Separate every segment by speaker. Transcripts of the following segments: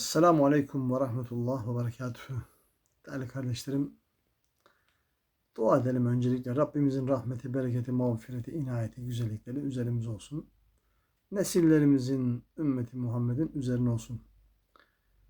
Speaker 1: Esselamu Aleyküm ve Rahmetullah ve Berekatühü. Değerli kardeşlerim, dua edelim öncelikle. Rabbimizin rahmeti, bereketi, mağfireti, inayeti, güzellikleri üzerimiz olsun. Nesillerimizin, ümmeti Muhammed'in üzerine olsun.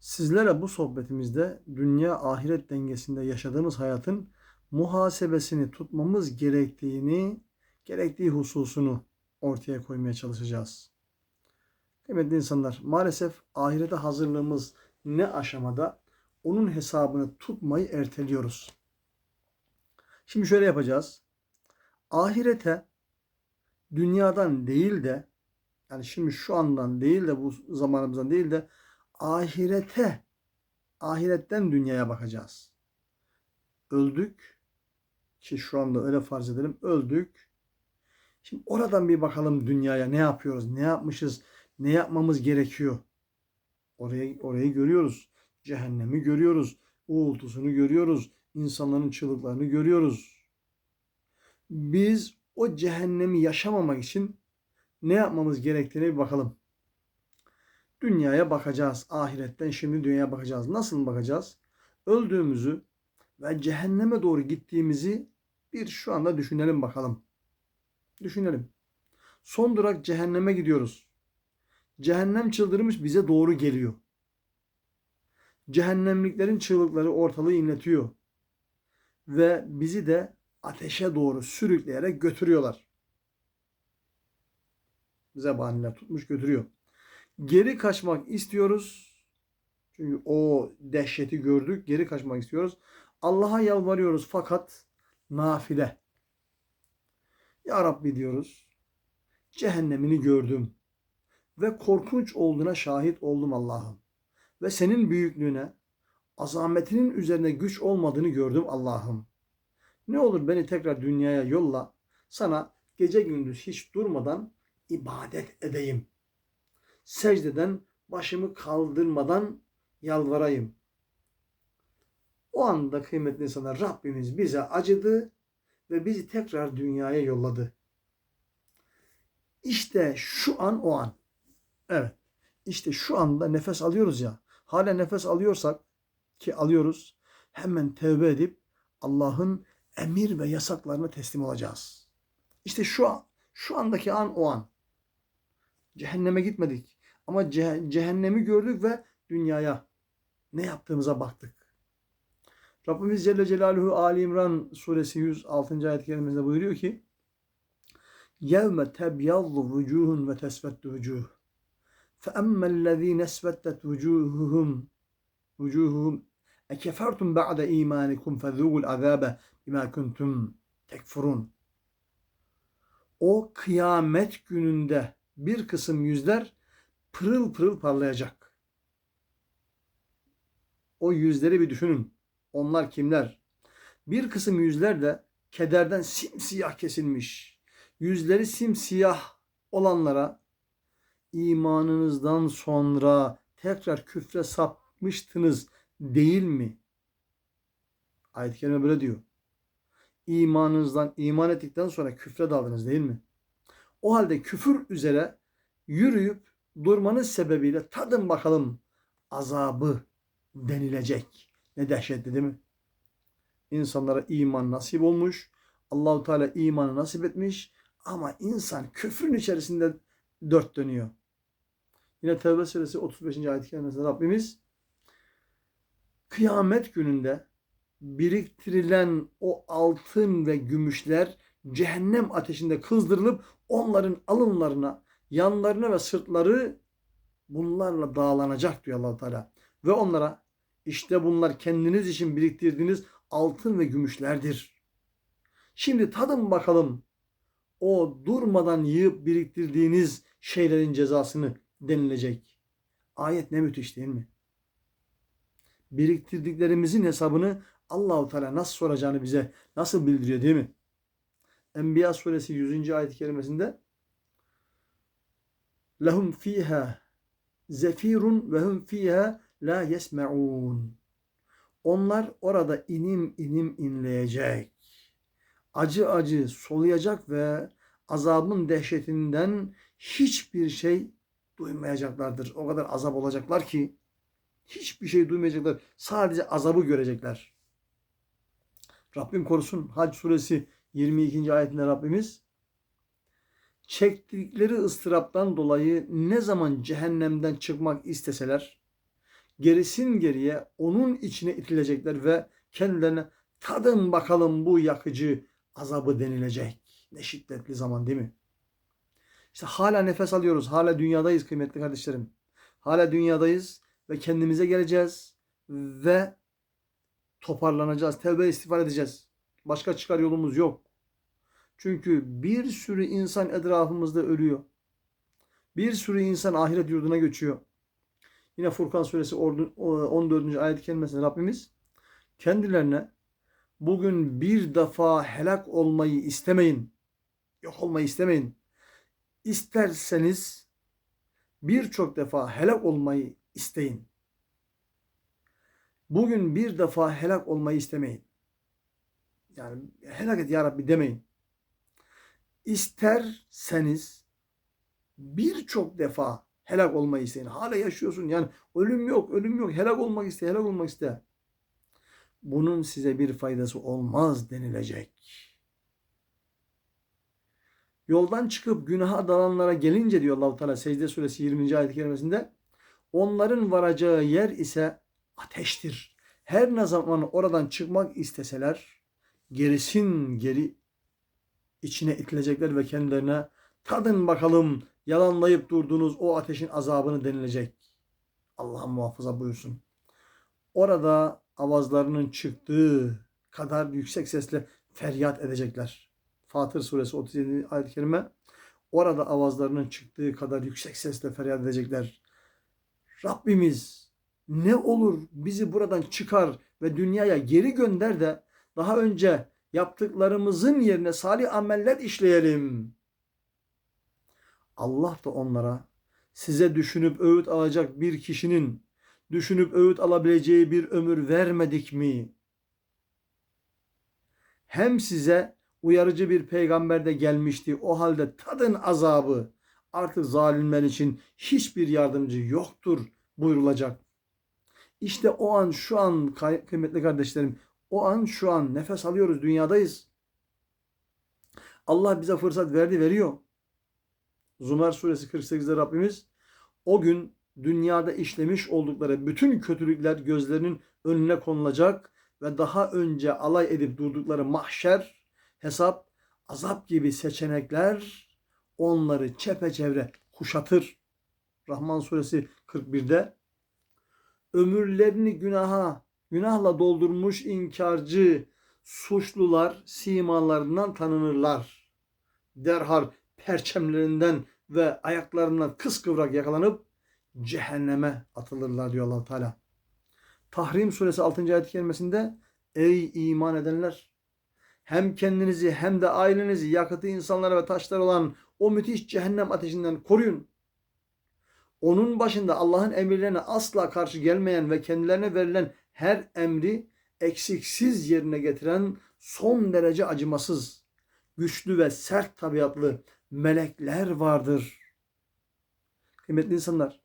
Speaker 1: Sizlere bu sohbetimizde dünya ahiret dengesinde yaşadığımız hayatın muhasebesini tutmamız gerektiğini, gerektiği hususunu ortaya koymaya çalışacağız. Kıymetli insanlar, maalesef ahirete hazırlığımız ne aşamada onun hesabını tutmayı erteliyoruz. Şimdi şöyle yapacağız. Ahirete dünyadan değil de yani şimdi şu andan değil de bu zamanımızdan değil de ahirete ahiretten dünyaya bakacağız. Öldük ki şu anda öyle farz edelim öldük. Şimdi oradan bir bakalım dünyaya ne yapıyoruz, ne yapmışız, ne yapmamız gerekiyor? Orayı, orayı görüyoruz. Cehennemi görüyoruz. Uğultusunu görüyoruz. insanların çığlıklarını görüyoruz. Biz o cehennemi yaşamamak için ne yapmamız gerektiğine bir bakalım. Dünyaya bakacağız. Ahiretten şimdi dünyaya bakacağız. Nasıl bakacağız? Öldüğümüzü ve cehenneme doğru gittiğimizi bir şu anda düşünelim bakalım. Düşünelim. Son durak cehenneme gidiyoruz. Cehennem çıldırmış bize doğru geliyor. Cehennemliklerin çığlıkları ortalığı inletiyor. Ve bizi de ateşe doğru sürükleyerek götürüyorlar. Zebaniler tutmuş götürüyor. Geri kaçmak istiyoruz. Çünkü o dehşeti gördük. Geri kaçmak istiyoruz. Allah'a yalvarıyoruz fakat nafile. Ya Rabbi diyoruz. Cehennemini gördüm ve korkunç olduğuna şahit oldum Allah'ım. Ve senin büyüklüğüne, azametinin üzerine güç olmadığını gördüm Allah'ım. Ne olur beni tekrar dünyaya yolla, sana gece gündüz hiç durmadan ibadet edeyim. Secdeden başımı kaldırmadan yalvarayım. O anda kıymetli insanlar Rabbimiz bize acıdı ve bizi tekrar dünyaya yolladı. İşte şu an o an. Evet. İşte şu anda nefes alıyoruz ya. Hala nefes alıyorsak ki alıyoruz. Hemen tevbe edip Allah'ın emir ve yasaklarına teslim olacağız. İşte şu an, şu andaki an o an. Cehenneme gitmedik. Ama cehennemi gördük ve dünyaya ne yaptığımıza baktık. Rabbimiz Celle Celaluhu Ali İmran suresi 106. ayet kerimesinde buyuruyor ki يَوْمَ تَبْيَضُّ وُجُوهٌ وَتَسْفَتُّ وُجُوهٌ فَأَمَّا الَّذ۪ينَ اسْوَدَّتْ وُجُوهُهُمْ وُجُوهُهُمْ اَكَفَرْتُمْ بَعْدَ اِيمَانِكُمْ فَذُوقُوا الْعَذَابَ بِمَا كُنْتُمْ tekfurun. O kıyamet gününde bir kısım yüzler pırıl pırıl parlayacak. O yüzleri bir düşünün. Onlar kimler? Bir kısım yüzler de kederden simsiyah kesilmiş. Yüzleri simsiyah olanlara imanınızdan sonra tekrar küfre sapmıştınız değil mi? Ayet-i Kerime böyle diyor. İmanınızdan, iman ettikten sonra küfre daldınız değil mi? O halde küfür üzere yürüyüp durmanız sebebiyle tadın bakalım azabı denilecek. Ne dehşetli değil mi? İnsanlara iman nasip olmuş. Allahu Teala imanı nasip etmiş ama insan küfrün içerisinde dört dönüyor. Yine Tevbe suresi 35. ayet-i kerimesinde Rabbimiz kıyamet gününde biriktirilen o altın ve gümüşler cehennem ateşinde kızdırılıp onların alınlarına, yanlarına ve sırtları bunlarla dağlanacak diyor allah Teala. Ve onlara işte bunlar kendiniz için biriktirdiğiniz altın ve gümüşlerdir. Şimdi tadın bakalım o durmadan yığıp biriktirdiğiniz şeylerin cezasını denilecek. Ayet ne müthiş değil mi? Biriktirdiklerimizin hesabını Allahu Teala nasıl soracağını bize nasıl bildiriyor değil mi? Enbiya suresi 100. ayet-i kerimesinde lehum fiha zefirun ve hum fiha la yesmeun. Onlar orada inim inim inleyecek. Acı acı soluyacak ve azabın dehşetinden hiçbir şey duymayacaklardır. O kadar azap olacaklar ki Hiçbir şey duymayacaklar. Sadece azabı görecekler. Rabbim korusun. Hac suresi 22. ayetinde Rabbimiz çektikleri ıstıraptan dolayı ne zaman cehennemden çıkmak isteseler gerisin geriye onun içine itilecekler ve kendilerine tadın bakalım bu yakıcı azabı denilecek. Ne şiddetli zaman değil mi? İşte hala nefes alıyoruz. Hala dünyadayız kıymetli kardeşlerim. Hala dünyadayız ve kendimize geleceğiz ve toparlanacağız. Tevbe istiğfar edeceğiz. Başka çıkar yolumuz yok. Çünkü bir sürü insan etrafımızda ölüyor. Bir sürü insan ahiret yurduna göçüyor. Yine Furkan suresi 14. ayet-i kerimesinde Rabbimiz kendilerine bugün bir defa helak olmayı istemeyin. Yok olmayı istemeyin. İsterseniz birçok defa helak olmayı isteyin. Bugün bir defa helak olmayı istemeyin. Yani helak et ya Rabbi demeyin. İsterseniz birçok defa helak olmayı isteyin. Hala yaşıyorsun. Yani ölüm yok, ölüm yok. Helak olmak iste, helak olmak iste. Bunun size bir faydası olmaz denilecek. Yoldan çıkıp günaha dalanlara gelince diyor Allah-u Teala Secde Suresi 20. ayet-i kerimesinde onların varacağı yer ise ateştir. Her ne zaman oradan çıkmak isteseler gerisin geri içine itilecekler ve kendilerine tadın bakalım yalanlayıp durduğunuz o ateşin azabını denilecek. Allah muhafaza buyursun. Orada avazlarının çıktığı kadar yüksek sesle feryat edecekler. Fatır suresi 37. ayet-i kerime orada avazlarının çıktığı kadar yüksek sesle feryat edecekler. Rabbimiz ne olur bizi buradan çıkar ve dünyaya geri gönder de daha önce yaptıklarımızın yerine salih ameller işleyelim. Allah da onlara size düşünüp öğüt alacak bir kişinin düşünüp öğüt alabileceği bir ömür vermedik mi? Hem size uyarıcı bir peygamber de gelmişti. O halde tadın azabı. Artık zalimler için hiçbir yardımcı yoktur buyurulacak. İşte o an şu an kıymetli kardeşlerim o an şu an nefes alıyoruz dünyadayız. Allah bize fırsat verdi veriyor. Zumar suresi 48'de Rabbimiz o gün dünyada işlemiş oldukları bütün kötülükler gözlerinin önüne konulacak ve daha önce alay edip durdukları mahşer, hesap, azap gibi seçenekler onları çepeçevre kuşatır. Rahman suresi 41'de ömürlerini günaha, günahla doldurmuş inkarcı suçlular simalarından tanınırlar. Derhal perçemlerinden ve ayaklarından kıskıvrak yakalanıp cehenneme atılırlar diyor allah Teala. Tahrim suresi 6. ayet kelimesinde Ey iman edenler! Hem kendinizi hem de ailenizi yakıtı insanlara ve taşlar olan o müthiş cehennem ateşinden koruyun. Onun başında Allah'ın emirlerine asla karşı gelmeyen ve kendilerine verilen her emri eksiksiz yerine getiren son derece acımasız, güçlü ve sert tabiatlı melekler vardır. Kıymetli insanlar,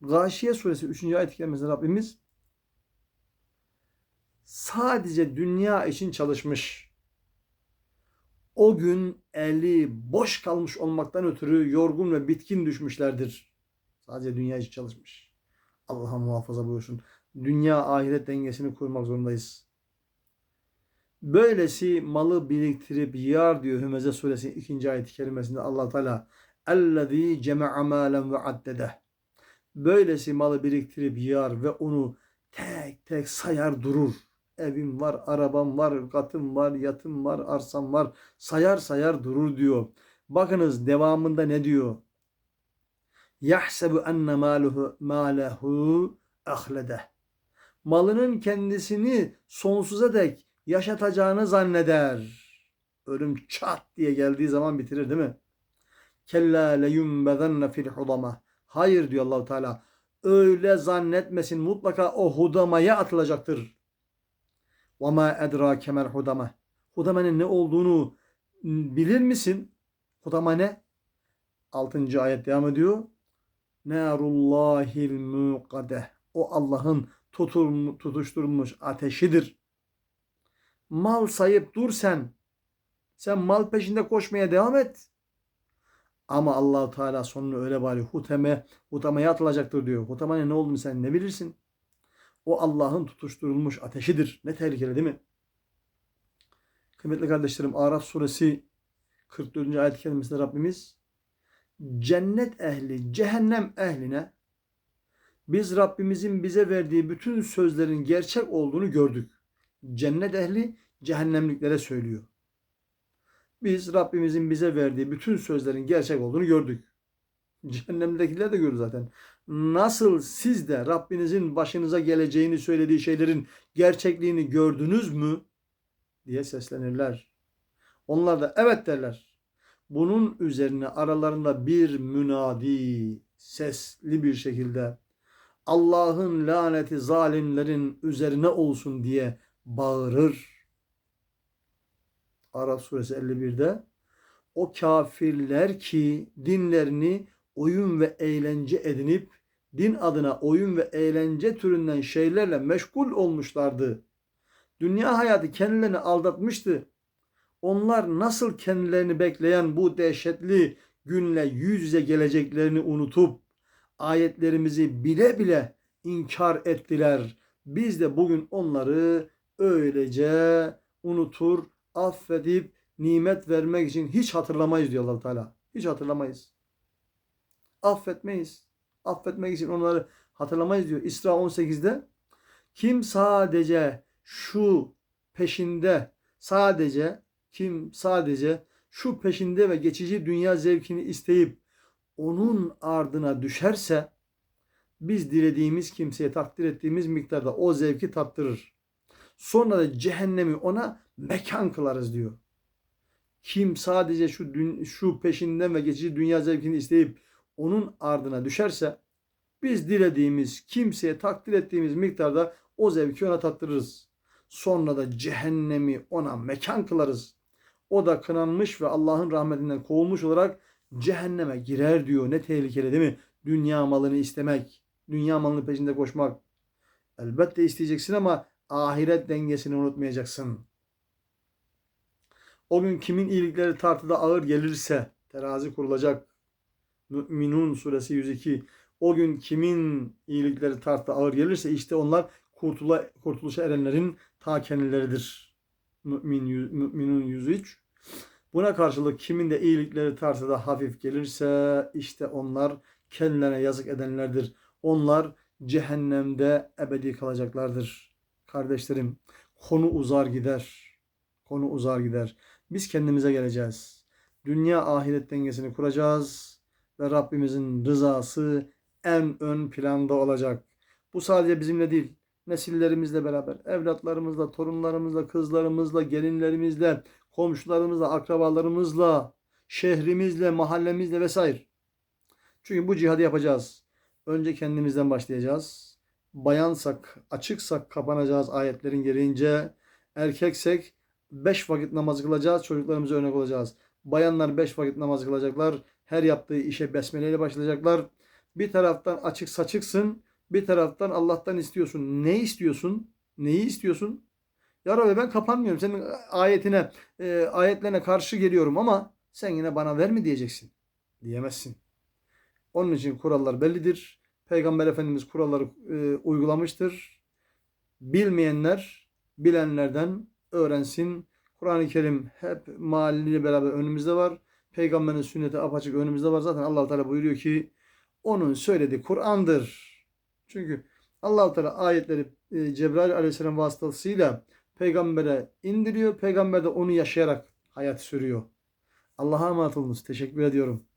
Speaker 1: Gâşiye suresi 3. ayet-i kerimesinde Rabbimiz sadece dünya için çalışmış. O gün eli boş kalmış olmaktan ötürü yorgun ve bitkin düşmüşlerdir. Sadece dünya için çalışmış. Allah'a muhafaza buyursun. Dünya ahiret dengesini kurmak zorundayız. Böylesi malı biriktirip yar diyor Hümeze suresi 2. ayet-i kerimesinde Allah Teala. Ceme'a mâlen ve addedeh. Böylesi malı biriktirip yar ve onu tek tek sayar durur. Evim var, arabam var, katım var, yatım var, arsam var. Sayar sayar durur diyor. Bakınız devamında ne diyor? Yahsebu enne maluhu malehu ahlede. Malının kendisini sonsuza dek yaşatacağını zanneder. Ölüm çat diye geldiği zaman bitirir değil mi? Kella leyumbezenne fil hudama. Hayır diyor Allahu Teala. Öyle zannetmesin mutlaka o hudamaya atılacaktır. Ma edra kemel hudama. Hudamenin ne olduğunu bilir misin? Hudama ne? 6. ayet devam ediyor. narullahil muqadeh. O Allah'ın tutuşturulmuş ateşidir. Mal sayıp dur sen. Sen mal peşinde koşmaya devam et. Ama Allahu Teala sonunu öyle bari huteme, hutamaya atılacaktır diyor. Hutamaya ne olduğunu sen ne bilirsin? O Allah'ın tutuşturulmuş ateşidir. Ne tehlikeli değil mi? Kıymetli kardeşlerim Araf suresi 44. ayet-i Rabbimiz cennet ehli, cehennem ehline biz Rabbimizin bize verdiği bütün sözlerin gerçek olduğunu gördük. Cennet ehli cehennemliklere söylüyor. Biz Rabbimizin bize verdiği bütün sözlerin gerçek olduğunu gördük. Cehennemdekiler de gördü zaten. Nasıl siz de Rabbinizin başınıza geleceğini söylediği şeylerin gerçekliğini gördünüz mü? diye seslenirler. Onlar da evet derler. Bunun üzerine aralarında bir münadi sesli bir şekilde Allah'ın laneti zalimlerin üzerine olsun diye bağırır. Araf suresi 51'de o kafirler ki dinlerini oyun ve eğlence edinip din adına oyun ve eğlence türünden şeylerle meşgul olmuşlardı. Dünya hayatı kendilerini aldatmıştı. Onlar nasıl kendilerini bekleyen bu dehşetli günle yüz yüze geleceklerini unutup ayetlerimizi bile bile inkar ettiler. Biz de bugün onları öylece unutur, affedip nimet vermek için hiç hatırlamayız diyor allah Teala. Hiç hatırlamayız. Affetmeyiz. Affetmek için onları hatırlamayız diyor. İsra 18'de kim sadece şu peşinde sadece kim sadece şu peşinde ve geçici dünya zevkini isteyip onun ardına düşerse biz dilediğimiz kimseye takdir ettiğimiz miktarda o zevki tattırır. Sonra da cehennemi ona mekan kılarız diyor. Kim sadece şu dün, şu peşinden ve geçici dünya zevkini isteyip onun ardına düşerse biz dilediğimiz kimseye takdir ettiğimiz miktarda o zevki ona tattırırız. Sonra da cehennemi ona mekan kılarız. O da kınanmış ve Allah'ın rahmetinden kovulmuş olarak cehenneme girer diyor. Ne tehlikeli değil mi? Dünya malını istemek, dünya malının peşinde koşmak. Elbette isteyeceksin ama ahiret dengesini unutmayacaksın. O gün kimin iyilikleri tartıda ağır gelirse terazi kurulacak. Müminun suresi 102. O gün kimin iyilikleri tartıda ağır gelirse işte onlar kurtula, kurtuluşa erenlerin ta kendileridir. Mümin, Müminun 103. Buna karşılık kimin de iyilikleri tartıda hafif gelirse işte onlar kendilerine yazık edenlerdir. Onlar cehennemde ebedi kalacaklardır. Kardeşlerim konu uzar gider. Konu uzar gider. Biz kendimize geleceğiz. Dünya ahiret dengesini kuracağız ve Rabbimizin rızası en ön planda olacak. Bu sadece bizimle değil, nesillerimizle beraber, evlatlarımızla, torunlarımızla, kızlarımızla, gelinlerimizle, komşularımızla, akrabalarımızla, şehrimizle, mahallemizle vesaire. Çünkü bu cihadı yapacağız. Önce kendimizden başlayacağız. Bayansak, açıksak kapanacağız ayetlerin gereğince. Erkeksek beş vakit namaz kılacağız, çocuklarımıza örnek olacağız. Bayanlar beş vakit namaz kılacaklar. Her yaptığı işe besmeleyle başlayacaklar. Bir taraftan açık saçıksın, bir taraftan Allah'tan istiyorsun. Ne istiyorsun? Neyi istiyorsun? Ya Rabbi ben kapanmıyorum. Senin ayetine, e, ayetlerine karşı geliyorum ama sen yine bana ver mi diyeceksin. Diyemezsin. Onun için kurallar bellidir. Peygamber Efendimiz kuralları e, uygulamıştır. Bilmeyenler bilenlerden öğrensin. Kur'an-ı Kerim hep mahalliyle beraber önümüzde var. Peygamberin sünneti apaçık önümüzde var. Zaten allah Teala buyuruyor ki onun söylediği Kur'an'dır. Çünkü allah Teala ayetleri e, Cebrail aleyhisselam vasıtasıyla peygambere indiriyor. Peygamber de onu yaşayarak hayat sürüyor. Allah'a emanet olunuz. Teşekkür ediyorum.